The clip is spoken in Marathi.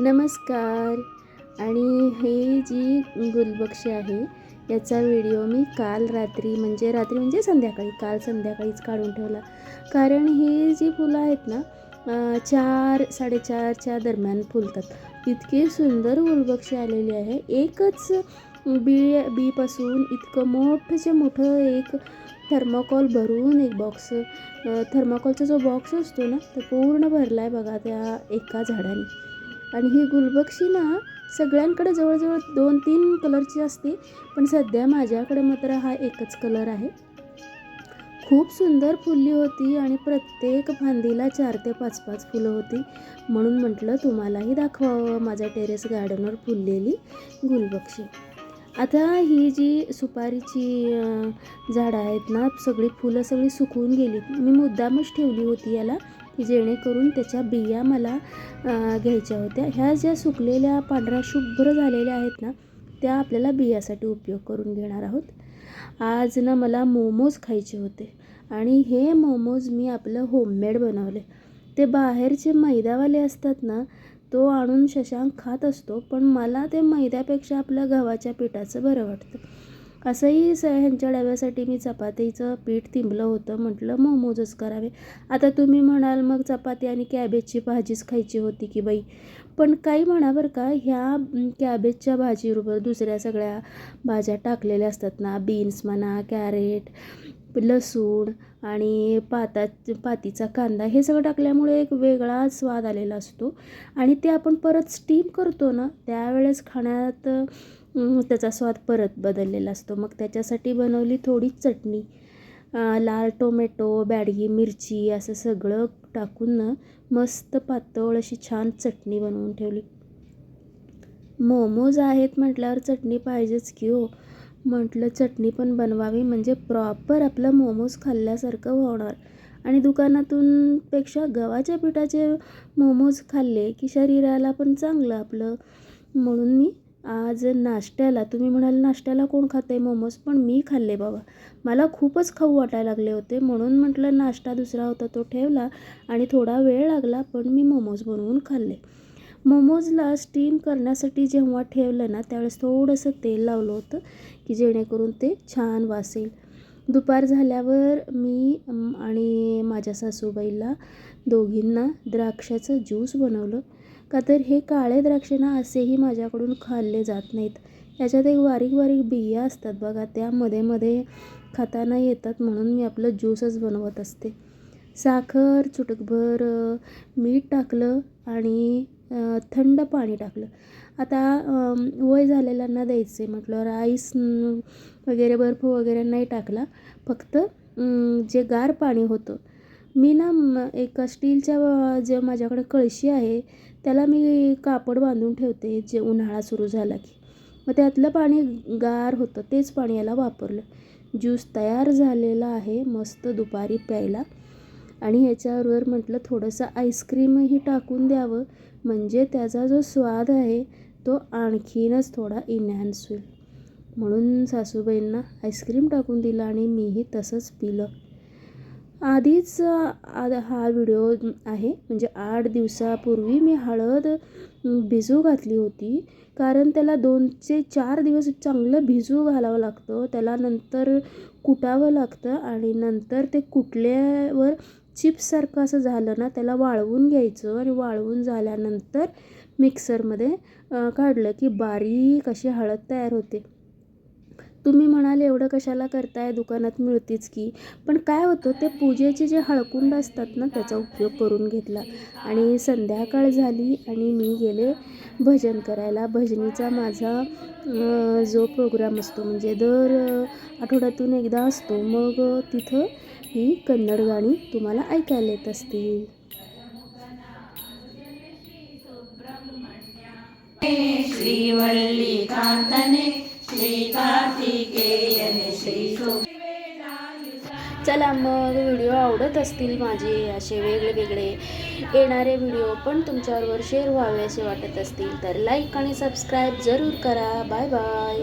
नमस्कार. आणि हे जी गुलबक्षी आहे याचा व्हिडिओ मी काल रात्री म्हणजे रात्री म्हणजे संध्याकाळी काल संध्याकाळीच काढून ठेवला. कारण हे जी फुलं आहेत ना चार साडेचारच्या दरम्यान फुलतात. इतकी सुंदर गुलबक्षी आलेली आहे. एकच बी बीपासून इतकं मोठंच्या मोठं एक थर्माकॉल भरून एक बॉक्स थर्माकॉलचा जो बॉक्स असतो ना तो पूर्ण भरला आहे बघा त्या एका झाडाने. आणि ही गुलबक्षी ना सगळ्यांकडे जवळजवळ दोन तीन कलरची असते पण सध्या माझ्याकडे मात्र हा एकच कलर आहे. खूप सुंदर फुलली होती आणि प्रत्येक फांदीला चार ते पाच पाच फुलं होती. म्हणून म्हटलं तुम्हालाही दाखवावं माझ्या टेरेस गार्डनवर फुललेली गुलबक्षी. आता ही जी सुपारीची झाडं आहेत ना सगळी फुलं सगळी सुकून गेली. मी मुद्दामच ठेवली होती याला. जेणेकरून त्याच्या बिया मला घ्यायच्या होत्या. ह्या ज्या सुकलेल्या पांढऱ्या शुभ्र झालेल्या आहेत ना त्या आपल्याला बियासाठी उपयोग करून घेणार आहोत. आज ना मला मोमोज खायचे होते आणि हे मोमोज मी आपलं होममेड बनवले. ते बाहेरचे मैदावाले असतात ना तो आणून शशांक खात असतो पण मला ते मैद्यापेक्षा आपल्या गव्हाच्या पिठाचं बरं वाटतं. असंही स ह्यांच्या डब्यासाठी मी चपातीचं पीठ तिंबलं होतं. म्हटलं मोमोजच करावे. आता तुम्ही म्हणाल मग चपाती आणि कॅबेजची भाजीच खायची होती की बाई? पण काही म्हणा बरं का ह्या कॅबेजच्या भाजीबरोबर दुसऱ्या सगळ्या भाज्या टाकलेल्या असतात ना बीन्स म्हणा कॅरेट लसूण आणि पाता पातीचा कांदा हे सगळं टाकल्यामुळे एक वेगळा स्वाद आलेला असतो. आणि ते आपण परत स्टीम करतो ना त्यावेळेस खाण्यात त्याचा स्वाद परत बदललेला असतो. मग त्याच्यासाठी बनवली थोडी चटणी लाल टोमॅटो बॅडगी मिरची असं सगळं टाकून ना मस्त पातळ अशी छान चटणी बनवून ठेवली. मोमोज आहेत म्हटल्यावर चटणी पाहिजेच की हो. म्हटलं चटणी पण बनवावी म्हणजे प्रॉपर आपलं मोमोज खाल्ल्यासारखं होणार. आणि दुकानातून पेक्षा गव्हाच्या पिठाचे मोमोज खाल्ले की शरीराला पण चांगलं आपलं. म्हणून मी आज नाश्त्याला तुम्ही म्हणाल नाश्त्याला कोण खाते मोमोज? पण मी खाल्ले बाबा. मला खूपच खाऊ वाटायला लागले होते. म्हणून म्हटलं नाश्ता दुसरा होता तो ठेवला आणि थोडा वेळ लागला पण मी मोमोज बनवून खाल्ले. मोमोजला स्टीम करण्यासाठी जेव्हा ठेवलं ना त्यावेळेस थोडंसं तेल लावलं होतं की जेणेकरून ते छान वासेल. दुपार झाल्यावर मी आणि माझ्या सासूबाईला दोघींना द्राक्षाचं ज्यूस बनवलं. का तर हे काळे द्राक्ष ना असेही माझ्याकडून खाल्ले जात नाहीत. याच्यात एक बारीक बारीक बिया असतात बघा त्या मध्ये खाताना येतात म्हणून मी आपलं ज्यूसच बनवत असते. साखर चुटकभर मीठ टाकलं आणि थंड पाणी टाकलं. आता वय झालेल्यांना द्यायचे म्हटल्यावर आईस वगैरे बर्फ वगैरे नाही टाकला. फक्त जे गार पाणी होतं. मी ना एका स्टीलच्या जे माझ्याकडे कळशी आहे त्याला मी कापड बांधून ठेवते जे उन्हाळा सुरू झाला की. मग त्यातलं पाणी गार होतं तेच पाणी याला वापरलं. ज्यूस तयार झालेला आहे मस्त दुपारी प्यायला. आणि ह्याच्यावर म्हटलं थोडंसं आईस्क्रीमही टाकून द्यावं. म्हणजे त्याचा जो स्वाद आहे तो आणखीनच थोडा इन्हॅन्स होईल. म्हणून सासूबाईंना आईस्क्रीम टाकून दिलं आणि मीही तसंच पिलं. आधीच आद हा व्हिडिओ आहे. म्हणजे आठ दिवसापूर्वी मी हळद भिजू घातली होती. कारण त्याला दोनचे चार दिवस चांगलं भिजू घालावं लागतं. त्याला नंतर कुटावं लागतं आणि नंतर ते कुटल्यावर चिप्ससारखं असं झालं ना त्याला वाळवून घ्यायचं आणि वाळवून झाल्यानंतर मिक्सरमध्ये काढलं की बारीक अशी हळद तयार होते. तुम्ही म्हणाल एवढं कशाला करताय? दुकानात मिळतीच की. पण काय होतं ते पूजेचे जे हळकुंड असतात ना त्याचा उपयोग करून घेतला. आणि संध्याकाळ झाली आणि मी गेले भजन करायला. भजनीचा माझा जो प्रोग्राम असतो म्हणजे दर आठवड्यातून एकदा असतो. मग तिथं ही कन्नड गाणी तुम्हाला ऐकायला येत असतील. चला मग व्हिडिओ आवडत असतील माझे असे वेगळे वेगळे येणारे व्हिडिओ पण तुमच्याबरोबर शेअर व्हावे असे वाटत असतील तर लाईक आणि सबस्क्राईब जरूर करा. Bye bye